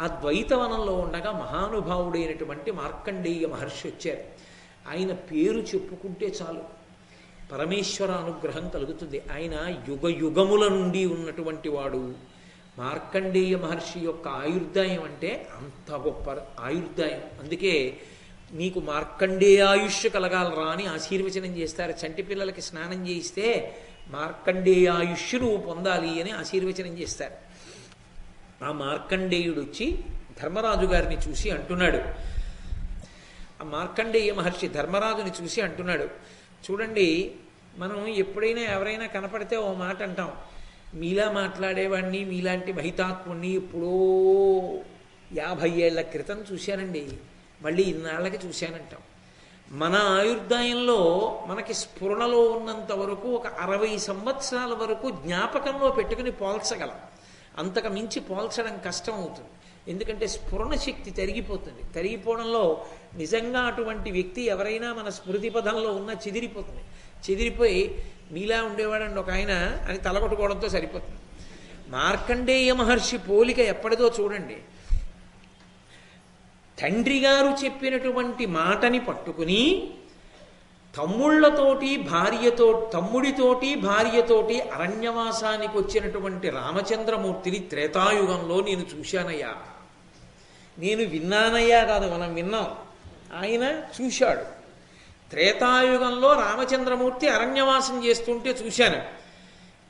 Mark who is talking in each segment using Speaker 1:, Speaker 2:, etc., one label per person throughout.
Speaker 1: ఆ ద్వైతవనంలో ఉండగా మహానుభావుడైనటువంటి మార్కండేయ మహర్షి వచ్చారు. ఆయన పేరు చెప్పుకుంటే చాలు. పరమేశ్వర అనుగ్రహం కలుగుతుంది. ఆయన యుగ యుగముల నుండి ఉన్నటువంటి వాడు. మార్కండేయ మహర్షి యొక్క ఆయుర్దాయం అంటే అంత గొప్ప ఆయుర్దాయం. అందుకే నీకు మార్కండేయ ఆయుష్ కలగాలరా అని ఆశీర్వచనం చేస్తారు. చంటి పిల్లలకి స్నానం చేయిస్తే మార్కండేయ ఆయుష్ నువ్వు పొందాలి అని ఆశీర్వచనం చేస్తారు. ఆ మార్కండేయుడు వచ్చి ధర్మరాజు గారిని చూసి అంటున్నాడు. ఆ మార్కండేయ మహర్షి ధర్మరాజుని చూసి అంటున్నాడు. చూడండి మనం ఎప్పుడైనా ఎవరైనా కనపడితే ఓ మాట అంటాం. మీలా మాట్లాడేవాడిని మీలాంటి మహితాత్ముణ్ణి ఎప్పుడో యాభై ఏళ్ళ క్రితం చూశానండి. మళ్ళీ ఇన్నాళ్ళకి చూశానంటాం. మన ఆయుర్దాయంలో మనకి స్ఫురణలో ఉన్నంత వరకు ఒక అరవై సంవత్సరాల వరకు జ్ఞాపకంలో పెట్టుకుని పోల్చగలం. అంతకు మించి పోల్చడం కష్టం అవుతుంది ఎందుకంటే స్ఫురణ శక్తి తరిగిపోతుంది. తరిగిపోవడంలో నిజంగా అటువంటి వ్యక్తి ఎవరైనా మన స్మృతి పదంలో ఉన్న చెదిరిపోతుంది. చెదిరిపోయి మీలా ఉండేవాడండి ఒక ఆయన అని తలగొట్టుకోవడంతో సరిపోతుంది. మార్కండేయ మహర్షి పోలిక ఎప్పటిదో చూడండి. తండ్రి గారు చెప్పినటువంటి మాటని పట్టుకుని తమ్ముళ్ళతోటి భార్యతో తమ్ముడితోటి భార్యతోటి అరణ్యవాసానికి వచ్చినటువంటి రామచంద్రమూర్తిని త్రేతాయుగంలో నేను చూశానయ్యా. నేను విన్నానయ్యా కాదు మనం విన్నాం. ఆయన చూశాడు. త్రేతాయుగంలో రామచంద్రమూర్తి అరణ్యవాసం చేస్తుంటే చూశాను.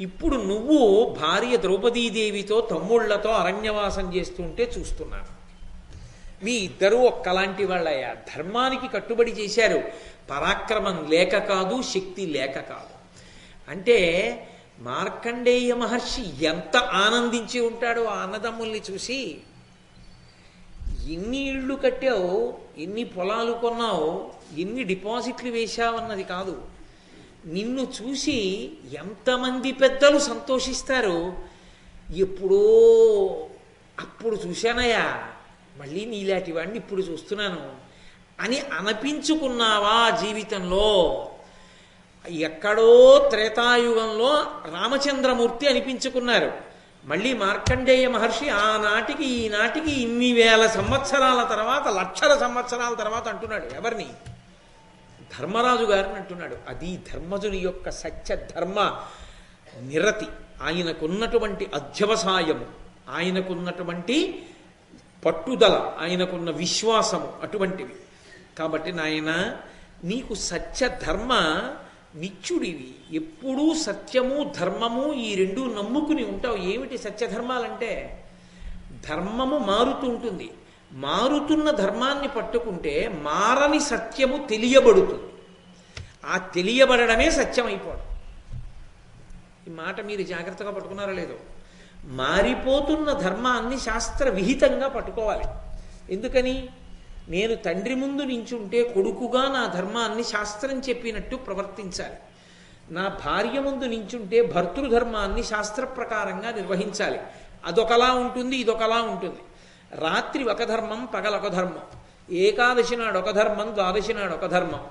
Speaker 1: ఇప్పుడు నువ్వు భార్య ద్రౌపదీదేవితో తమ్ముళ్ళతో అరణ్యవాసం చేస్తుంటే చూస్తున్నాను. మీ ఇద్దరూ ఒక్కలాంటి వాళ్ళయ్యా. ధర్మానికి కట్టుబడి చేశారు. పరాక్రమం లేక కాదు శక్తి లేక కాదు. అంటే మార్కండేయ మహర్షి ఎంత ఆనందించి ఉంటాడో ఆ అన్నదమ్ముల్ని చూసి ఎన్ని ఇళ్ళు కట్టావు ఎన్ని పొలాలు కొన్నావు ఎన్ని డిపాజిట్లు వేశావన్నది కాదు. నిన్ను చూసి ఎంతమంది పెద్దలు సంతోషిస్తారు? ఎప్పుడో అప్పుడు చూశానయ్యా. మళ్ళీ నీలాంటి వాడిని ఇప్పుడు చూస్తున్నాను అని అనిపించుకున్నావా జీవితంలో? ఎక్కడో త్రేతాయుగంలో రామచంద్రమూర్తి అనిపించుకున్నారు. మళ్ళీ మార్కండేయ మహర్షి ఆనాటికి ఈనాటికి ఇన్ని వేల సంవత్సరాల తర్వాత లక్షల సంవత్సరాల తర్వాత అంటున్నాడు ఎవరిని? ధర్మరాజు గారిని అంటున్నాడు. అది ధర్మజుని యొక్క సత్య ధర్మ నిరతి. ఆయనకున్నటువంటి అధ్యవసాయము ఆయనకున్నటువంటి పట్టుదల ఆయనకున్న విశ్వాసము అటువంటివి. కాబట్టి నాయన నీకు సత్య ధర్మ నిత్యుడివి ఎప్పుడూ సత్యము ధర్మము ఈ రెండు నమ్ముకుని ఉంటావు. ఏమిటి సత్యధర్మాలంటే ధర్మము మారుతుంటుంది మారుతున్న ధర్మాన్ని పట్టుకుంటే మారని సత్యము తెలియబడుతుంది. ఆ తెలియబడడమే సత్యం అయిపోవడం ఈ మాట మీరు జాగ్రత్తగా పట్టుకున్నారో లేదో? మారిపోతున్న ధర్మాన్ని శాస్త్ర విహితంగా పట్టుకోవాలి. ఎందుకని? నేను తండ్రి ముందు నించుంటే కొడుకుగా నా ధర్మాన్ని శాస్త్రం చెప్పినట్టు ప్రవర్తించాలి. నా భార్య ముందు నించుంటే భర్తృధర్మాన్ని శాస్త్ర ప్రకారంగా నిర్వహించాలి. అదొకలా ఉంటుంది ఇదొకలా ఉంటుంది. రాత్రి ఒక ధర్మం పగలొక ధర్మం. ఏకాదశి నాడు ఒక ధర్మం ద్వాదశి నాడు ఒక ధర్మం.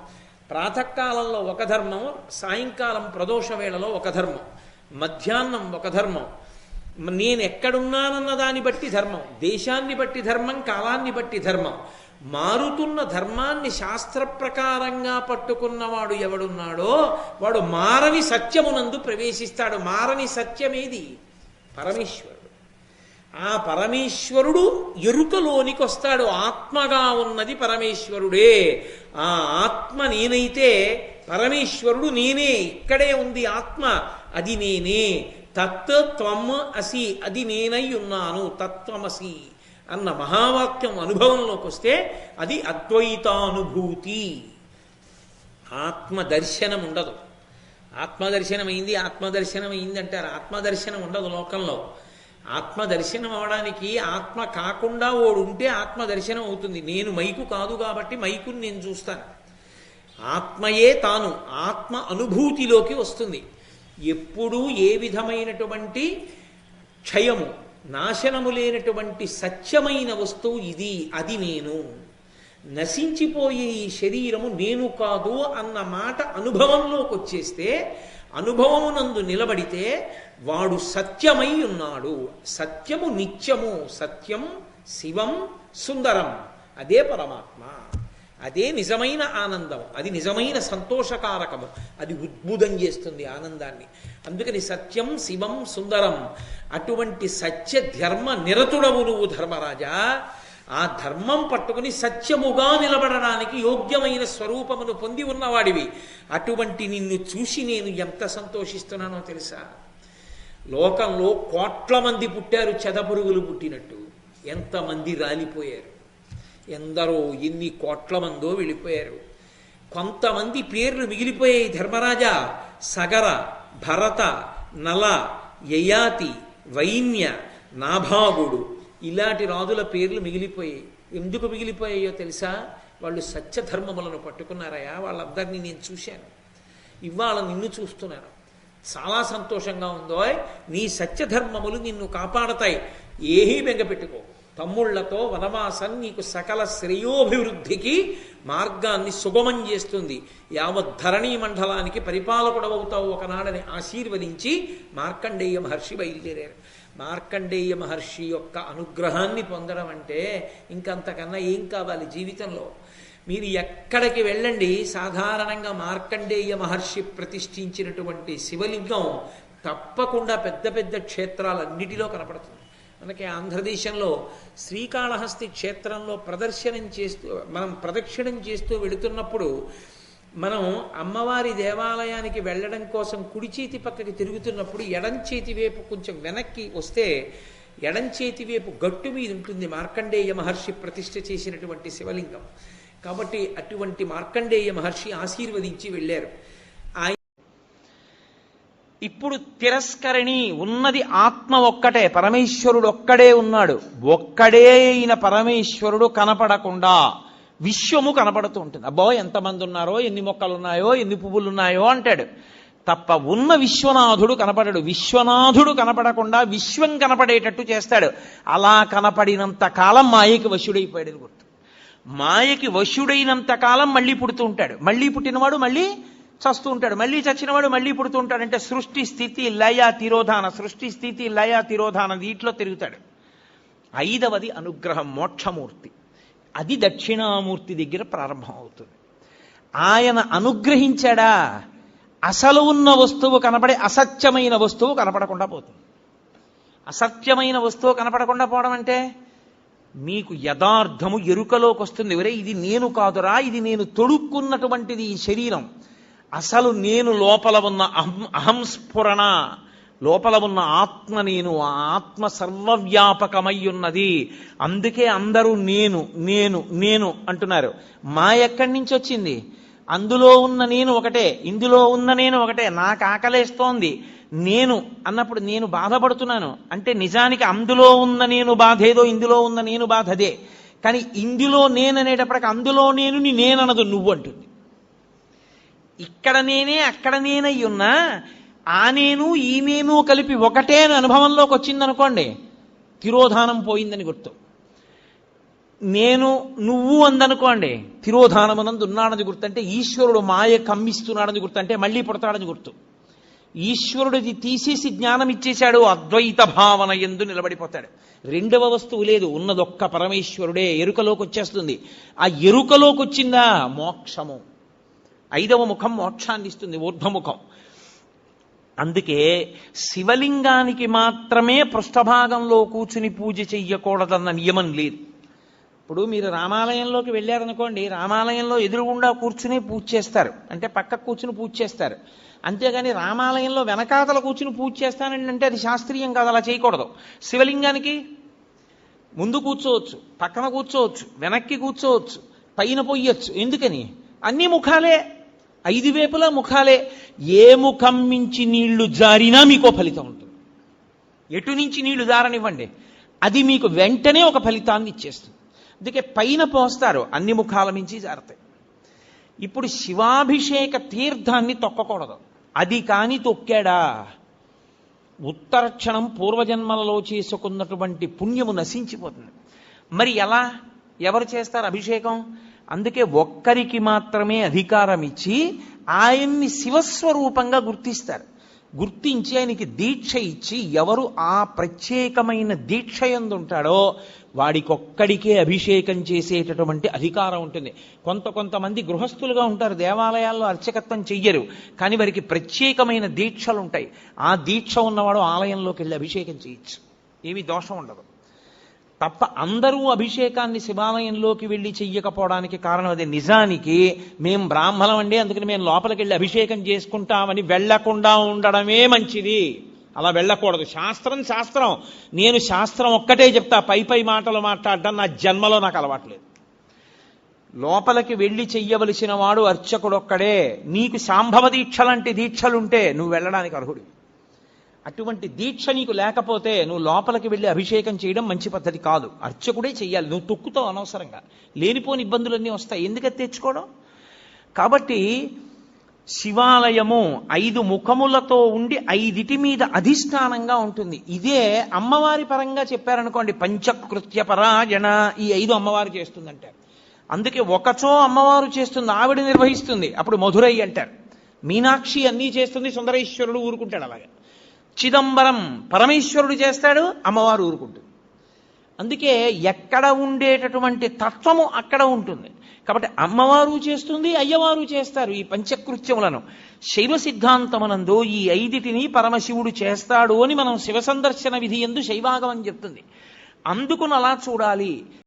Speaker 1: ప్రాతకాలంలో ఒక ధర్మం సాయంకాలం ప్రదోష వేళలో ఒక ధర్మం. మధ్యాహ్నం ఒక ధర్మం. నేను ఎక్కడున్నానన్న దాన్ని బట్టి ధర్మం. దేశాన్ని బట్టి ధర్మం కాలాన్ని బట్టి ధర్మం. మారుతున్న ధర్మాన్ని శాస్త్ర ప్రకారంగా పట్టుకున్నవాడు ఎవడున్నాడో వాడు మారని సత్యమునందు ప్రవేశిస్తాడు. మారని సత్యమేది? పరమేశ్వరుడు. ఆ పరమేశ్వరుడు ఎరుకలోనికి వస్తాడు ఆత్మగా ఉన్నది పరమేశ్వరుడే. ఆ ఆత్మ నేనైతే పరమేశ్వరుడు నేనే. ఇక్కడే ఉంది ఆత్మ. అది నేనే. తత్ త్వం అసి అది నేనై ఉన్నాను తత్వమసి అన్న మహావాక్యం అనుభవంలోకి వస్తే అది అద్వైతానుభూతి. ఆత్మదర్శనం ఉండదు. ఆత్మదర్శనమైంది అయింది అయింది అంటారు ఆత్మదర్శనం ఉండదు లోకంలో. ఆత్మదర్శనం అవడానికి ఆత్మ కాకుండా ఓడు ఉంటే ఆత్మదర్శనం అవుతుంది. నేను మైకు కాదు కాబట్టి మైకుని నేను చూస్తాను. ఆత్మయే తాను. ఆత్మ అనుభూతిలోకి వస్తుంది. ఎప్పుడూ ఏ విధమైనటువంటి క్షయము నాశనము లేనటువంటి సత్యమైన వస్తువు ఇది అది నేను. నశించిపోయే ఈ శరీరము నేను కాదు అన్న మాట అనుభవంలోకి వచ్చేస్తే అనుభవమునందు నిలబడితే వాడు సత్యమై ఉన్నాడు. సత్యము నిత్యము సత్యం శివం సుందరం. అదే పరమాత్మ. అదే నిజమైన ఆనందం అది నిజమైన సంతోషకారకము. అది ఉద్భుతం చేస్తుంది ఆనందాన్ని. అందుకని సత్యం శివం సుందరం. అటువంటి సత్య ధర్మ నిరతుడవు నువ్వు ధర్మరాజా. ఆ ధర్మం పట్టుకుని సత్యముగా నిలబడడానికి యోగ్యమైన స్వరూపమును పొంది ఉన్నవాడివి. అటువంటి నిన్ను చూసి నేను ఎంత సంతోషిస్తున్నానో తెలుసా? లోకంలో కోట్ల మంది పుట్టారు చెదపురుగులు పుట్టినట్టు. ఎంతమంది రాలిపోయారు? ఎందరో ఎన్ని కోట్ల మందో వెళ్ళిపోయారు. కొంతమంది పేర్లు మిగిలిపోయాయి. ధర్మరాజా సగర భరత నల యయాతి వైన్య నాభాగుడు ఇలాంటి రాజుల పేర్లు మిగిలిపోయాయి. ఎందుకు మిగిలిపోయాయో తెలుసా? వాళ్ళు సత్యధర్మములను పట్టుకున్నారయా వాళ్ళందరినీ నేను చూశాను. ఇవాళ నిన్ను చూస్తున్నాను. చాలా సంతోషంగా ఉందో నీ సత్యధర్మములు నిన్ను కాపాడతాయి. ఏమీ బెంగపెట్టుకో. తమ్ముళ్ళతో వనవాసం నీకు సకల శ్రేయోభివృద్ధికి మార్గాన్ని సుగమం చేస్తుంది. యావత్ ధరణీ మండలానికి పరిపాలకుడవవుతావు ఒకనాడని ఆశీర్వదించి మార్కండేయ మహర్షి బయలుదేరారు. మార్కండేయ మహర్షి యొక్క అనుగ్రహాన్ని పొందడం అంటే ఇంకంతకన్నా ఏం కావాలి జీవితంలో? మీరు ఎక్కడికి వెళ్ళండి? సాధారణంగా మార్కండేయ మహర్షి ప్రతిష్ఠించినటువంటి శివలింగం తప్పకుండా పెద్ద పెద్ద క్షేత్రాలన్నిటిలో కనపడుతుంది. మనకి ఆంధ్రదేశంలో శ్రీకాళహస్తి క్షేత్రంలో ప్రదర్శనం చేస్తూ మనం ప్రదక్షిణం చేస్తూ వెళుతున్నప్పుడు మనం అమ్మవారి దేవాలయానికి వెళ్ళడం కోసం కుడి చేతి పక్కకి తిరుగుతున్నప్పుడు ఎడం చేతి వైపు కొంచెం వెనక్కి వస్తే ఎడం చేతి వైపు గట్టు మీద ఉంటుంది మార్కండేయ మహర్షి ప్రతిష్ఠ చేసినటువంటి శివలింగం. కాబట్టి అటువంటి మార్కండేయ మహర్షి ఆశీర్వదించి వెళ్ళారు.
Speaker 2: ఇప్పుడు తిరస్కరణి ఉన్నది ఆత్మ ఒక్కటే పరమేశ్వరుడు ఒక్కడే ఉన్నాడు. ఒక్కడే అయిన పరమేశ్వరుడు కనపడకుండా విశ్వము కనపడుతూ ఉంటుంది. అబ్బో ఎంతమంది ఉన్నారో ఎన్ని మొక్కలు ఉన్నాయో ఎన్ని పువ్వులు ఉన్నాయో అంటాడు. తప్ప ఉన్న విశ్వనాథుడు కనపడడు. విశ్వనాథుడు కనపడకుండా విశ్వం కనపడేటట్టు చేస్తాడు. అలా కనపడినంత కాలం మాయకి వశుడైపోయాడు గుర్తు. మాయకి వశుడైనంత కాలం మళ్ళీ పుడుతూ ఉంటాడు. మళ్ళీ పుట్టినవాడు మళ్ళీ చస్తూ ఉంటాడు. మళ్ళీ చచ్చినవాడు మళ్ళీ పుడుతూ ఉంటాడు అంటే సృష్టి స్థితి లయ తిరోధాన. సృష్టి స్థితి లయ తిరోధాన వీటిలో తిరుగుతాడు. ఐదవది అనుగ్రహం మోక్షమూర్తి. అది దక్షిణామూర్తి దగ్గర ప్రారంభం అవుతుంది. ఆయన అనుగ్రహించాడా? అసలు ఉన్న వస్తువు కనపడే అసత్యమైన వస్తువు కనపడకుండా పోతుంది. అసత్యమైన వస్తువు కనపడకుండా పోవడం అంటే మీకు యథార్థము ఎరుకలోకి వస్తుంది. ఎవరే ఇది నేను కాదురా ఇది నేను తొడుక్కున్నటువంటిది ఈ శరీరం. అసలు నేను లోపల ఉన్న అహం అహంస్ఫురణ లోపల ఉన్న ఆత్మ నేను ఆత్మ సర్వవ్యాపకమై ఉన్నది. అందుకే అందరూ నేను నేను నేను అంటున్నారు. మా ఎక్కడి నుంచి వచ్చింది? అందులో ఉన్న నేను ఒకటే ఇందులో ఉన్న నేను ఒకటే. నాకు ఆకలేస్తోంది నేను అన్నప్పుడు నేను బాధపడుతున్నాను. అంటే నిజానికి అందులో ఉన్న నేను బాధ ఏదో ఇందులో ఉన్న నేను బాధ అదే. కానీ ఇందులో నేననేటప్పటికి అందులో నేను నేననదు నువ్వు అంటుంది. ఇక్కడ నేనే అక్కడ నేనై ఉన్నా ఆ నేను ఈ నేను కలిపి ఒకటే అని అనుభవంలోకి వచ్చిందనుకోండి తిరోధానం పోయిందని గుర్తు. నేను నువ్వు అందనుకోండి తిరోధానమునందు ఉన్నాడని గుర్తు అంటే ఈశ్వరుడు మాయ కమ్మిస్తున్నాడని గుర్తు అంటే మళ్ళీ పుడతాడని గుర్తు. ఈశ్వరుడిది తీసేసి జ్ఞానం ఇచ్చేశాడు అద్వైత భావన ఎందు నిలబడిపోతాడు. రెండవ వస్తువు లేదు ఉన్నదొక్క పరమేశ్వరుడే ఎరుకలోకి వచ్చేస్తుంది ఆ ఎరుకలోకి వచ్చిందా మోక్షము. ఐదవ ముఖం మోక్షాన్ని ఇస్తుంది ఊర్ధ్వముఖం. అందుకే శివలింగానికి మాత్రమే పృష్ఠభాగంలో కూర్చుని పూజ చెయ్యకూడదన్న నియమం లేదు. ఇప్పుడు మీరు రామాలయంలోకి వెళ్ళారనుకోండి రామాలయంలో ఎదురుగుండా కూర్చుని పూజ చేస్తారు. అంటే పక్క కూర్చుని పూజ చేస్తారు. అంతేగాని రామాలయంలో వెనకాతల కూర్చుని పూజ చేస్తానండి అంటే అది శాస్త్రీయం కాదు అలా చేయకూడదు. శివలింగానికి ముందు కూర్చోవచ్చు పక్కన కూర్చోవచ్చు వెనక్కి కూర్చోవచ్చు పైన పొయ్యొచ్చు ఎందుకని? అన్ని ముఖాలే ఐదు వేపులా ముఖాలే. ఏ ముఖం మించి నీళ్ళు జారినా మీకో ఫలితం ఉంటుంది. ఎటు నుంచి నీళ్ళు జారనివ్వండి. అది మీకు వెంటనే ఒక ఫలితాన్ని ఇచ్చేస్తుంది. అందుకే పైన పోస్తారు అన్ని ముఖాల మించి జారుతాయి. ఇప్పుడు శివాభిషేక తీర్థాన్ని తొక్కకూడదు. అది కాని తొక్కాడా? ఉత్తరక్షణం పూర్వజన్మలలో చేసుకున్నటువంటి పుణ్యము నశించిపోతుంది. మరి ఎలా? ఎవరు చేస్తారు అభిషేకం? అందుకే ఒక్కరికి మాత్రమే అధికారం ఇచ్చి ఆయన్ని శివస్వరూపంగా గుర్తిస్తారు. గుర్తించి ఆయనకి దీక్ష ఇచ్చి ఎవరు ఆ ప్రత్యేకమైన దీక్ష ఎందు ఉంటాడో వాడికొక్కడికే అభిషేకం చేసేటటువంటి అధికారం ఉంటుంది. కొంత కొంతమంది గృహస్థులుగా ఉంటారు దేవాలయాల్లో అర్చకత్వం చెయ్యరు కానీ వారికి ప్రత్యేకమైన దీక్షలు ఉంటాయి ఆ దీక్ష ఉన్నవాడు ఆలయంలోకి వెళ్ళి అభిషేకం చేయొచ్చు. ఏమీ దోషం ఉండదు. తప్ప అందరూ అభిషేకాన్ని శివాలయంలోకి వెళ్ళి చెయ్యకపోవడానికి కారణం అదే. నిజానికి మేం బ్రాహ్మణం అండి అందుకని మేము లోపలికి వెళ్ళి అభిషేకం చేసుకుంటామని వెళ్ళకుండా ఉండడమే మంచిది. అలా వెళ్ళకూడదు. శాస్త్రం శాస్త్రం. నేను శాస్త్రం ఒక్కటే చెప్తా. పై పై మాటలు మాట్లాడడం నా జన్మలో నాకు అలవాట్లేదు. లోపలికి వెళ్ళి చెయ్యవలసిన వాడు అర్చకుడొక్కడే. నీకు శాంభవ దీక్ష లాంటి దీక్షలుంటే నువ్వు వెళ్ళడానికి అర్హుడివి. అటువంటి దీక్ష నీకు లేకపోతే నువ్వు లోపలికి వెళ్ళి అభిషేకం చేయడం మంచి పద్ధతి కాదు. అర్చకుడే చెయ్యాలి. నువ్వు తొక్కుతావు అనవసరంగా. లేనిపోని ఇబ్బందులన్నీ వస్తాయి. ఎందుకని తెచ్చుకోవడం? కాబట్టి శివాలయము ఐదు ముఖములతో ఉండి ఐదిటి మీద అధిష్టానంగా ఉంటుంది. ఇదే అమ్మవారి పరంగా చెప్పారనుకోండి. పంచకృత్య పరాయణ ఈ ఐదు అమ్మవారు చేస్తుందంటారు అందుకే ఒకచో అమ్మవారు చేస్తుంది ఆవిడ నిర్వహిస్తుంది. అప్పుడు మధురై అంటారు. మీనాక్షి అన్నీ చేస్తుంది సుందరేశ్వరుడు ఊరుకుంటాడు అలాగే. చిదంబరం పరమేశ్వరుడు చేస్తాడు అమ్మవారు ఊరుకుంటుంది. అందుకే ఎక్కడ ఉండేటటువంటి తత్వము అక్కడ ఉంటుంది. కాబట్టి అమ్మవారు చేస్తుంది అయ్యవారు చేస్తారు ఈ పంచకృత్యములను. శైవ సిద్ధాంతమునందు ఈ ఐదిటిని పరమశివుడు చేస్తాడు అని మనం శివ సందర్శన విధి ఎందు శైవాగమని చెప్తుంది. అందుకుని అలా చూడాలి.